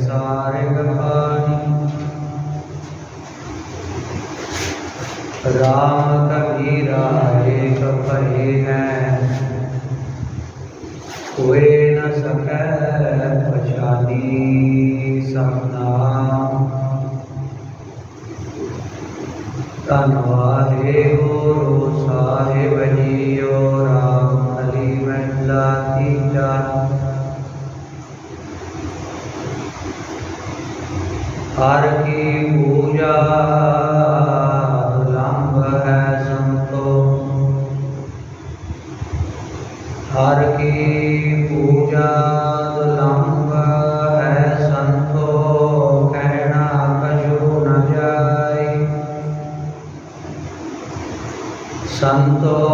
सारे राम कभी राहे कपहे हैं। कोई न सक पछानी सपना। धनवा Santo.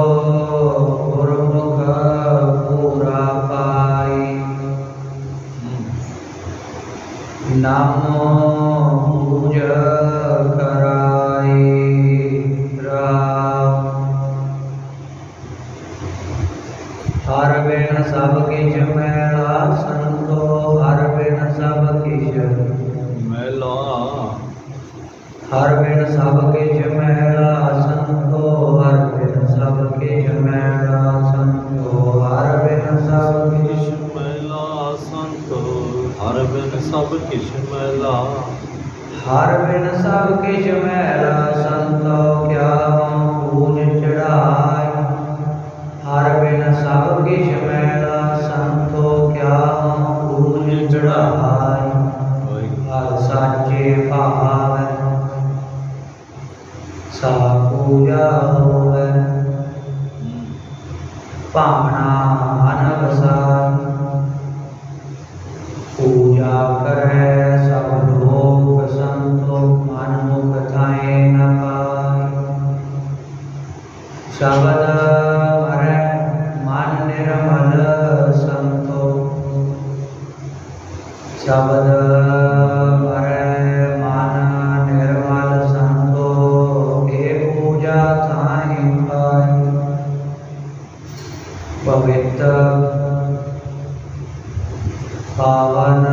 ਪਾਵਨ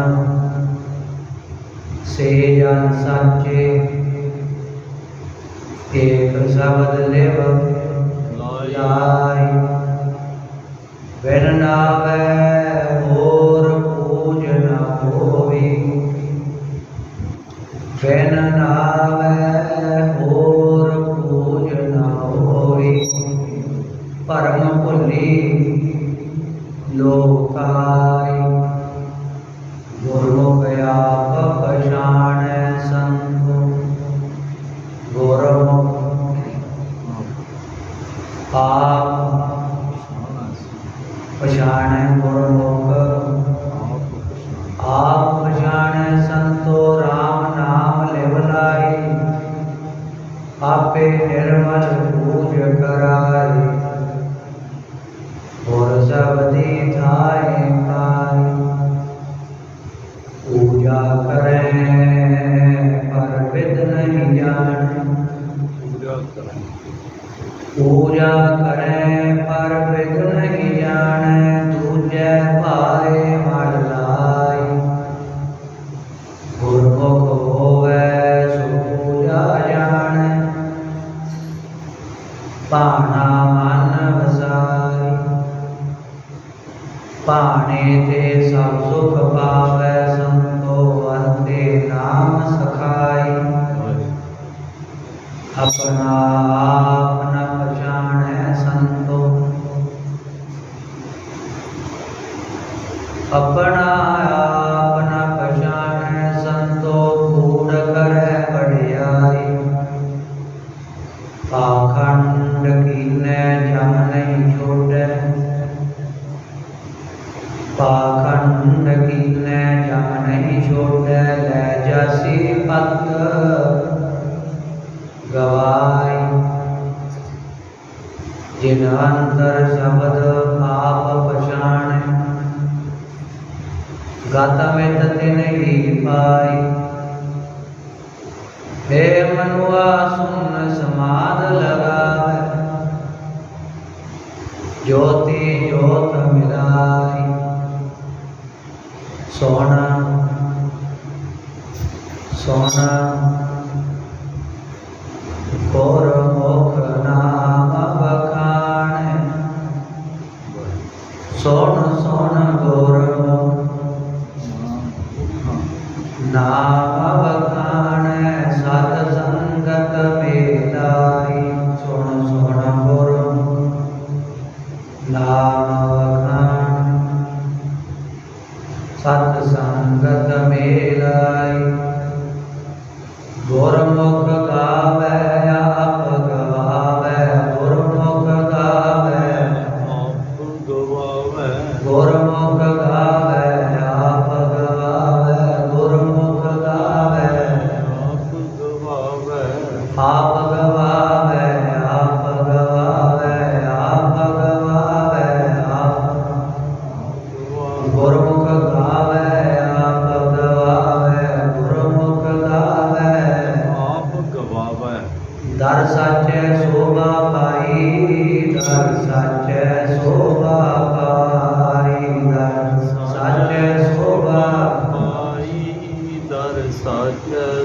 ਸੇ ਜਨ ਸਾਚੇ ਏਕ ਸ਼ਬਦ ਲਿਵ ਲਾਇ ਵਰਨ ਆਵੇ ਪਛਾਣੈ ਗੁਰ ਮੁਖ ਭਾਣੇ ਤੇ ਸਭ ਸੁਖ ਪਾਵੈ ਸੰਤੋ ਵਰਤੇ ਨਾਮ ਸਖਾਈ। ਆਪਣਾ ਆਪ ਨ ਪਛਾਣੈ ਸੰਤੋ। ਆਪਣਾ ગાતા મેં તતે નહીં પાઈ હે મનુઆ સુન સમાદ લગાવે જ્યોતિ જ્યોત મિલાઈ સોના સોના કોર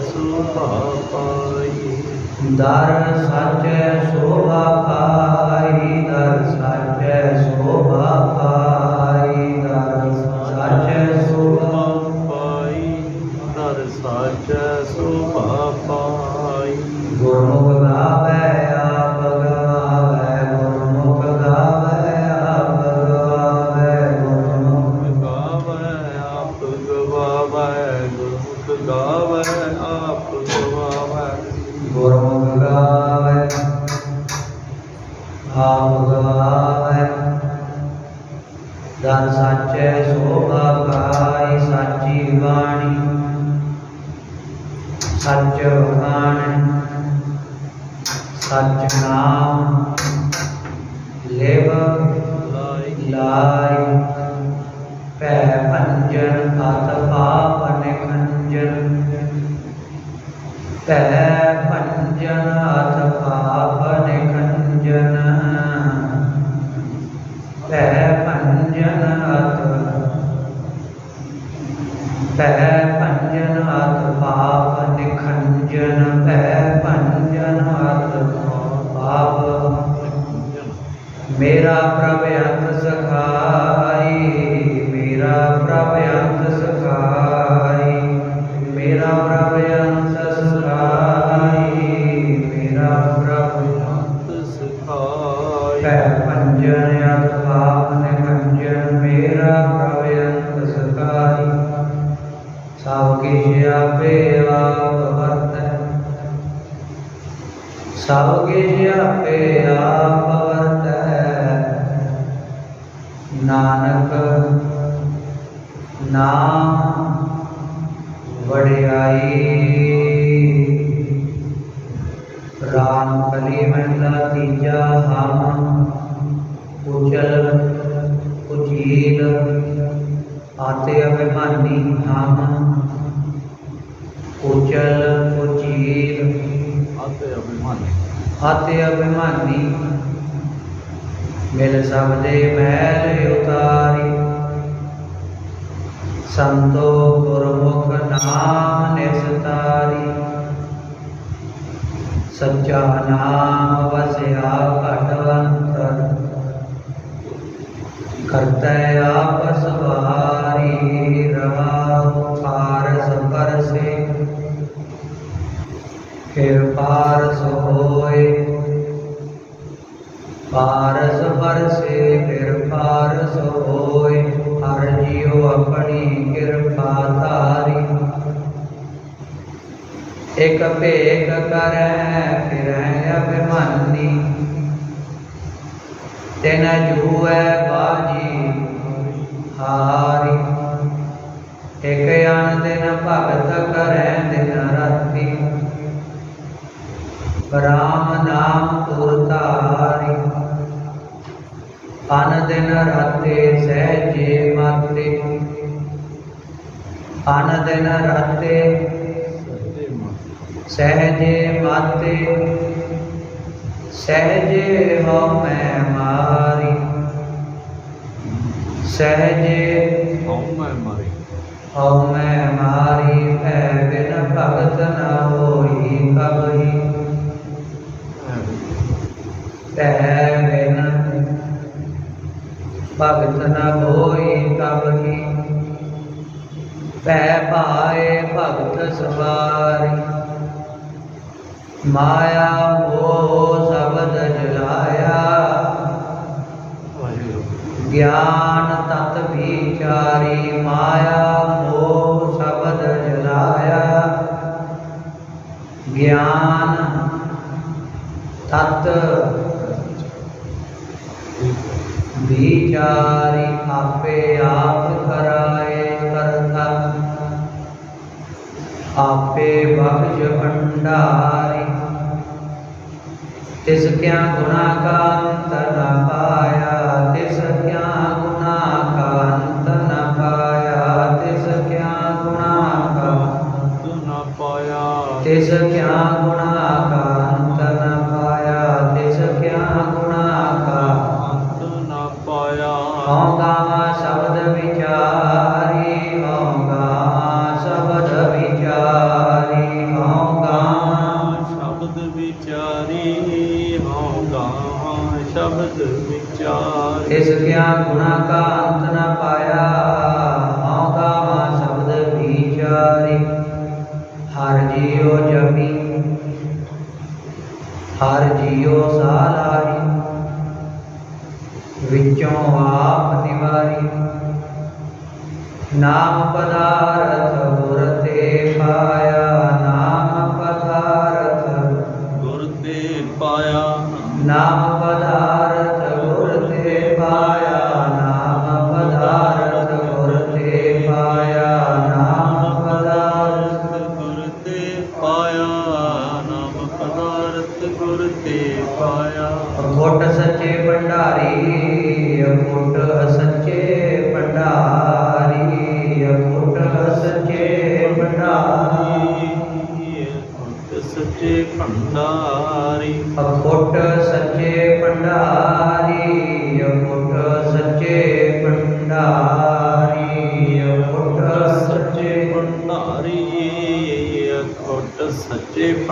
ਸੁਭਾ ਪਾਈ ਦਰ ਸੱਚ ਸੋਭਾ ਪਾਈ ਦਰ ਸੱਚ ਸੋਭਾ ਸੱਚ ਲੇਵ ਲਾਈ ਲਾਈ ਭੈ ਭੰਜਨ ਪਾਪ ਨਿਖੰਜਨ ਭੈ ਸਭ ਕਿਛ ਆਪੇ ਆਪ ਵਰਤੈ ਸਭ ਕਿਛ ਆਪੇ ਆਪ ਵਰਤੈ ਨਾਨਕ ਨਾਮ ਵਡਿਆਈ ਹਮ ਉਜਲ ਉਜੀਲ ਆਤੇ ਅਭਿਮਾਨੀ। ਆਤੇ ਅਭਿਮਾਨੀ। ਮਿਲ ਸਬਦੇ ਮੈਲ ਉਤਾਰੀ। ਸੰਤੋ ਗੁਰਮੁਖ ਨਾਮ ਨਿਸਤਾਰੀ ਸੱਚਾ ਨਾਮ ਵਸਿਆ ਘਟ ਅੰਤਰ। ਕਰਤੈ ਆਪਸ ਵਾਰੀ ਰਹਾਉ, ਪਾਰਸ ਪਰਸੇ। ਫਿਰ ਪਾਰਸ ਹੋਏ, ਪਾਰਸ ਪਰਸੇ ਫਿਰ ਪਾਰਸ ਹੋਏ, ਹਰ ਜੀਉ ਆਪਣੀ ਕਿਰਪਾ ਧਾਰੀ। ਇਕ ਭੇਖ ਕਰੈ, ਫਿਰੈ ਅਭਿਮਾਨੀ, ਤਿਨ ਜੂਐ ਬਾਜੀ ਦਿਨ ਰਾਤੇ। ਸਹਜੇ ਮਾਤੇ, ਸਹਜੇ ਹੋ ਮੈਂ ਮਾਰੀ। ਸਹਜੇ ਹੋ ਮੈਂ ਮਾਰੀ ਹੋ ਮੈਂ ਮਾਰੀ ਭੈ ਬਿਨ ਭਗਤ ਨਾ ਹੋਈ ਕਬਹੀ। ਭੈ ਬਿਨ ਭਗਤ ਨਾ ਭੈ ਪਾਏ ਭਗਤ ਸਵਾਰੀ। ਮਾਇਆ ਮੋਹ ਸਬਦ ਜਲਾਇਆ। ਗਿਆਨ ਤਤ ਵਿਚਾਰੀ, ਮਾਇਆ ਮੋਹ ਸ਼ਬਦ ਜਲਾਇਆ। ਗਿਆਨ ਤਤ ਵਿਚਾਰੀ ਆਪੇ ਆਪ ਕਰਾਏ ਆਪੇ ਬਖਸ਼ ਭੰਡਾਰੀ। ਤਿਸ ਕਿਆ ਗੁਨਾ ਕਾ ਅੰਤ ਨ ਪਾਇਆ ਤਿਸ ਕਿਆ ਗੁਨਾ ਕਾ ਅੰਤ ਨ ਪਾਇਆ ਤਿਸ ਕਿਆ ਗੁਨਾ ਕਾ ਤੂੰ ਨਾ ਪਾਇਆ। ਤਿਸ ਕਿਆ ਗੁਨਾ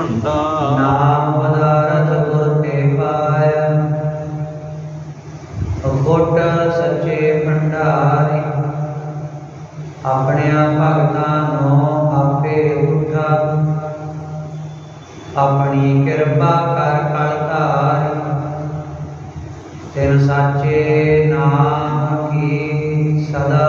ਸੱਚੇ ਨਾਮ ਪਦਾਰਥ ਗੁਰ ਤੇ ਪਾਇਆ ਅਖੋਟ ਸੱਚੇ ਭੰਡਾਰੀ। ਆਪਣਿਆਂ ਭਗਤਾਂ ਨੂੰ ਆਪੇ ਉਠਾ। ਆਪਣੀ ਕਿਰਪਾ ਕਰ ਕਲ ਧਾਰੀ। ਸਾਚੇ ਨਾਮ ਕੀ ਸਦਾ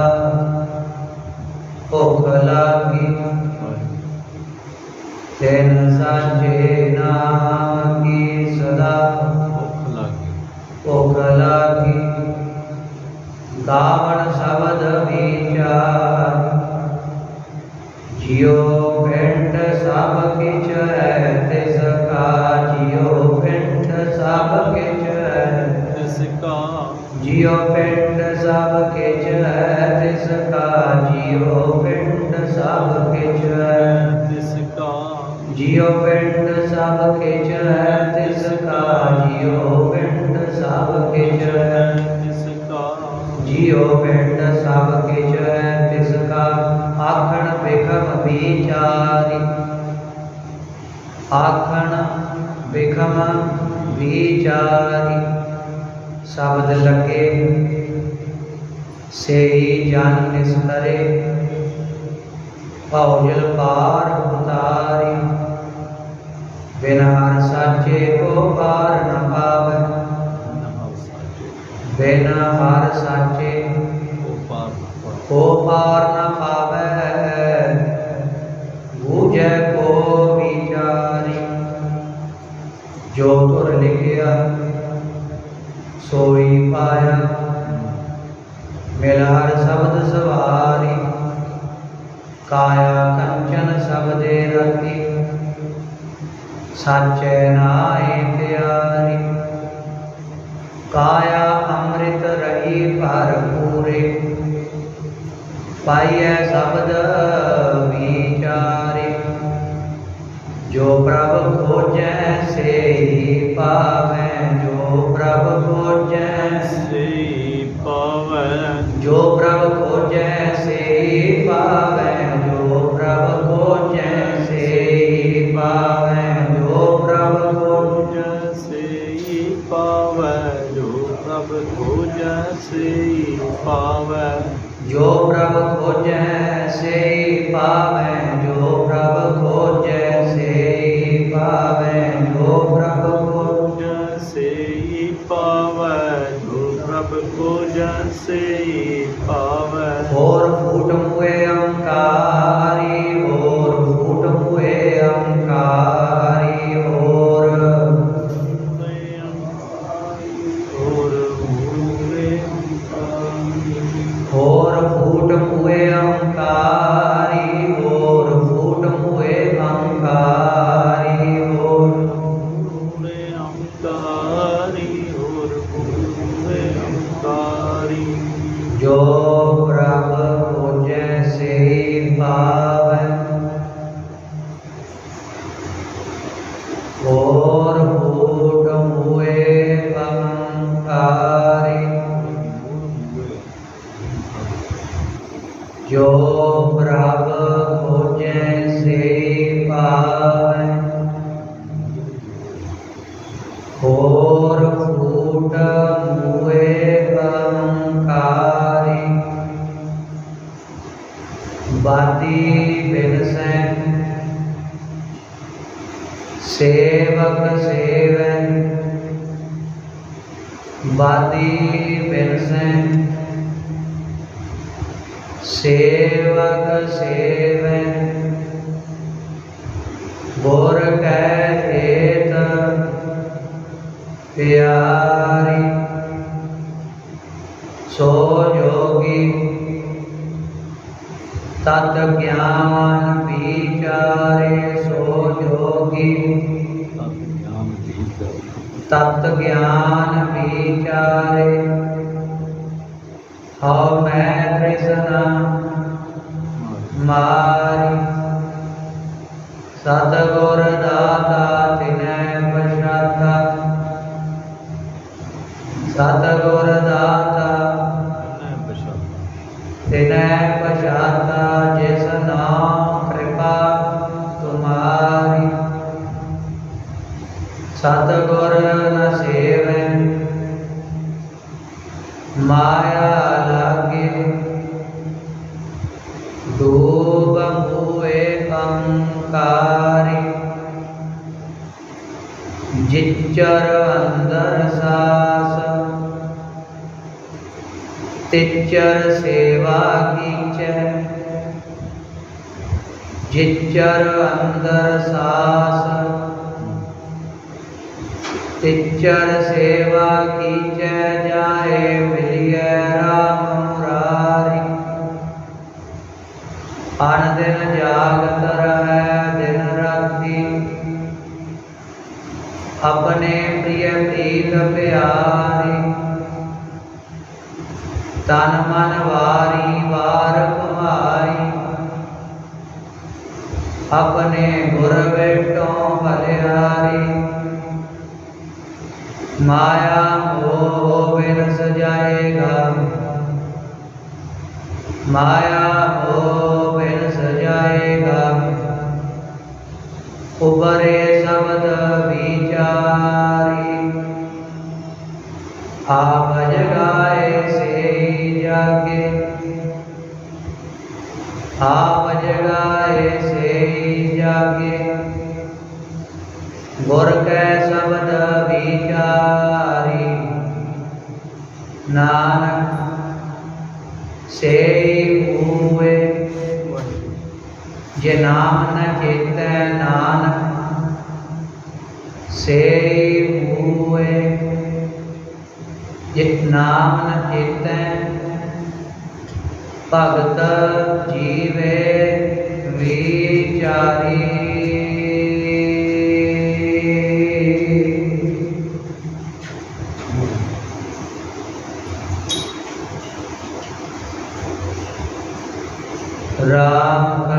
ਵਿਚਾਰੀ ਸ਼ਬਦ ਲੱਗੇ, ਸੇਈ ਜਨ ਨਿਸਤਰੇ ਭਉਜਲ ਪਾਰ ਉਤਾਰੀ ਬਿਨ ਹਰ ਸਾਚੇ ਕੋ ਪਾਰ ਨ ਪਾਵੈ ਨਮਾ ਹਰ ਸਾਚੇ ਕੋ ਪਾਰ ਨ ਪਾਵੈ। ਜੋ ਤੁਰ ਲਿਖਿਆ, ਸੋਈ ਪਾਇਆ। ਮਿਲ ਸ਼ਬਦ ਸਵਾਰੀ, ਕਾਇਆ ਕੰਚਨ ਸਬਦੇ ਰਤੀ। ਸਾਚੈ ਨਾਏ ਪਿਆਰੀ, ਕਾਇਆ ਅੰਮ੍ਰਿਤ ਰਹੀ ਭਰਪੂਰੇ। ਪਾਈਐ ਸ਼ਬਦ ਵਿਚਾਰੇ ਜੋ ਪ੍ਰਭ ਖੋਜੈ ਸੇ ਪਾਵੈ। ਜੋ ਪ੍ਰਭ ਖੋਜੈ ਸੇ ਪਾਵੈ। ਜੋ ਪ੍ਰਭ ਸੇ ਬਾਤੀ ਬਿਨਸੈ ਸੇਵਕ ਸੇਵੈ ਬਾਤੀ ਬਿਨਸੈ ਸੇਵਕ ਸੇਵੈ ਗੁਰ ਕੈ ਹੇਤ ਪਿਆਰੀ ਸੋ ਜੋਗੀ ਤਤ ਗਿਆਨ ਵਿਚਾਰੇ ਸੋ ਜੋਗੀ। ਤਤ ਗਿਆਨ ਵਿਚਾਰੇ, ਹਉ ਮੈਂ ਤ੍ਰਿਸ਼ਨਾ ਮਾਰੀ। ਸਤ ਗੁਰ ਤਿਚਰ ਸੇਵਾ ਕੀਚੈ ਜਾਏ, ਮਿਲਿਐ ਰਾਮ ਮੁਰਾਰੀ ਅਨ ਦਿਨ ਜਾਗਤ ਰਹੈ, ਦਿਨ ਰਾਤੀ। ਆਪਣੇ ਪ੍ਰਿਯ ਪ੍ਰੀਤ ਪਿਆਰੀ। ਤਨ ਮਨ ਵਾਰੀ ਵਾਰ ਕਮਾਈ ਆਪਣੇ ਗੁਰ ਵੇਟੋਂ ਭਲਿਆਰੀ ਮਾਇਆ ਮੋਹ ਬਿਨ ਸਜਾਏਗਾ। ਮਾਇਆ ਮੋਹ ਬਿਨ ਸਜਾਏਗਾ। ਉਬਰੇ ਸ਼ਬਦ ਜੇ ਨਾਮ ਨ ਚੇਤੈ ਨਾਨਕ ਸੇ ਮੂਏ। ਜੇ ਨਾਮ ਨ ਚੇਤੈ, ਭਗਤ ਜੀਵੇ ਵਿਚਾਰੀ। ਰਾਮ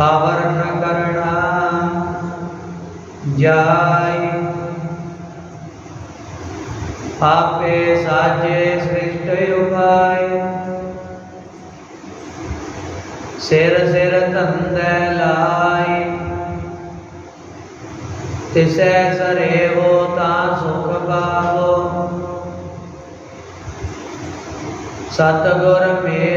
ਆਵਰ ਨ ਕਰਣਾ ਜਾਈ ਆਪੇ ਸਾਜੇ ਸ੍ਰਿਸ਼ਟ ਉਪਾਇ ਸਿਰ ਸਿਰ ਧੰਦੈ ਲਾਈ ਤਿਸੈ ਸਰੇਵੋ ਤਾਂ ਸੁਖ ਪਾਵੋ। ਸਤਿਗੁਰ ਮੇਲ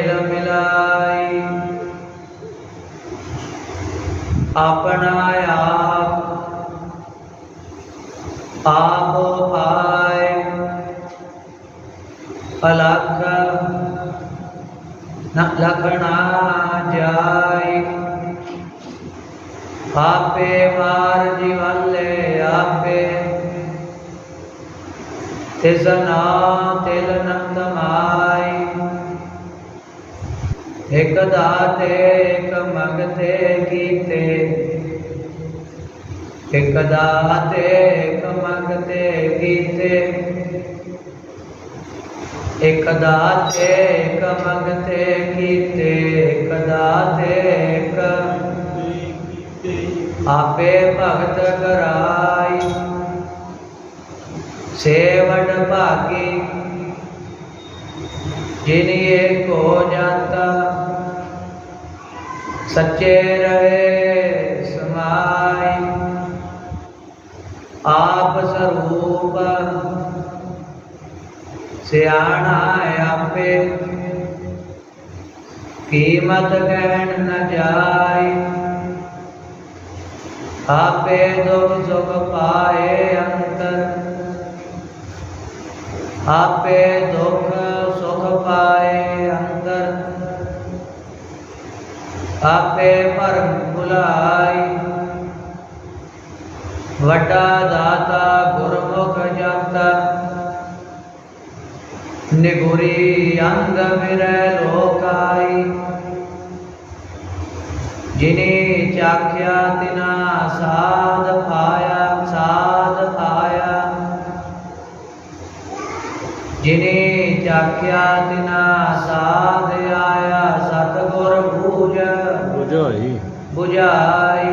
ਆਪਣਾ ਆਪ, ਆਪੋ ਪਾਏ ਅਲਖ ਨ ਲਖਣਾ ਜਾਈ ਆਪੇ ਮਾਰ ਜਿਵਲੇ ਆਪੇ, ਤਿਸ ਨਾ ਤਿਲ ਨੰਦ ਮਾਏ। ਇਕ ਦਾਤੇ, ਇਕ ਮੰਗਤੇ ਕੀਤੇ। ਇਕ ਦਾਤੇ, ਇਕ ਮੰਗਤੇ ਕੀਤੇ। ਇਕ ਦਾਤੇ, ਇਕ ਮੰਗਤੇ ਕੀਤੇ। ਇਕ ਦਾਤੇ, ਇਕ ਆਪੇ ਭਗਤ ਕਰਾਈ। ਸੇਵਡ ਭਾਗੀ ਜਿਨਿ ਕੋ ਜਾਤਾ। ਸੱਚੇ ਰਹੇ ਸਮਾਈ। ਆਪ ਸਰੂਪ ਸਿਆਣਾ ਆਪੇ। ਕੀਮਤ ਕਹਿਣ ਨ ਜਾਈ। ਆਪੇ ਦੁਖ ਸੁਖ ਪਾਏ ਅੰਤਰ। ਆਪੇ ਦੁਖ ਸੁਖ ਪਾਏ ਅੰਤਰ। ਆਪੇ ਭਰਮ ਭੁਲਾਈ। ਵੱਡਾ ਦਾਤਾ ਗੁਰਮੁਖ ਜਾਤਾ ਨਿਗੁਰੀ ਅੰਗ ਮਿਰੈ ਲੋਕਾਈ। ਜਿਨੇ ਚਾਖਿਆ ਤਿਨਾ ਸਾਧ ਪਾਇਆ, ਸਾਧ ਆਇਆ ਜਿਨੇ ਚਾਖਿਆ ਤਿਨਾ ਸਾਧ ਆਇਆ ਸਤਗੁਰ ਬੂਝ ਬੁਝਾਈ। 부ਝਾਈ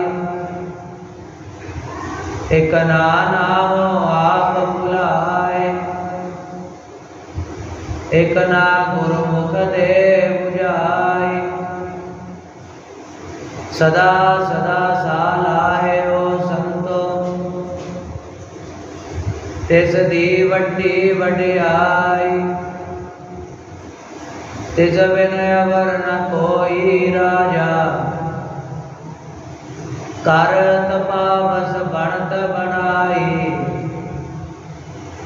ਇਕ ਨਾ ਨਾਮ ਆਪ ਭੁਲਾਏ। ਇਕ ਨਾ ਗੁਰਮੁਖ ਦੇ 부ਝਾਈ ਸਦਾ ਸਦਾ ਸਾਲਾਹਿਓ ਸੰਤੋ। ਤਿਸ ਦੀ ਵੱਡੀ ਵਡਿਆਈ। ਤਿਸ ਬਿਨ ਅਵਰ ਨ ਕੋਈ ਰਾਜਾ। ਕਰ ਤਪਾਵਸ ਬਣਤ ਬਣਾਈ।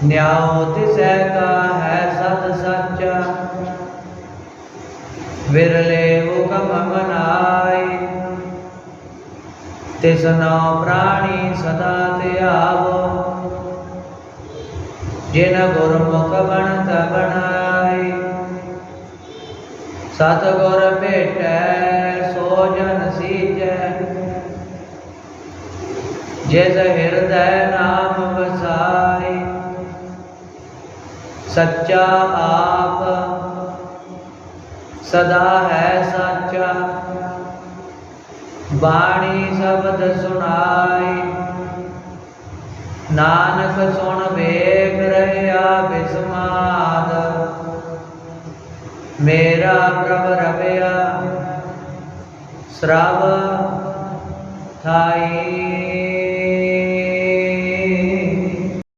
ਨਿਆਉ ਤਿਸੈ ਕਾ ਹੈ ਸਤ ਸੱਚਾ। ਵਿਰਲੇ ਹੁਕਮ ਮਨਾਈ। ਤਿਸ ਨੋ ਪ੍ਰਾਣੀ ਸਦਾ ਧਿਆਵੋ ਜਿਨ ਗੁਰਮੁਖ ਬਣਤ ਬਣਾਈ। ਸਤ ਗੁਰ ਭੇਟੈ, ਸੋ ਜਨ ਸੀਜੈ। ਜਿਸ ਹਿਰਦੈ ਨਾਮ ਵਸਾਈ ਸੱਚਾ ਆਪ ਸਦਾ ਹੈ ਸਾਚਾ। ਬਾਣੀ ਸ਼ਬਦ ਸੁਣਾਈ ਨਾਨਕ ਸੁਣ ਵੇਖ ਰਹਿਆ ਬਿਸਮਾਦ ਮੇਰਾ ਪ੍ਰਭ ਰਵਿਆ ਸਰਬ ਥਾਈ।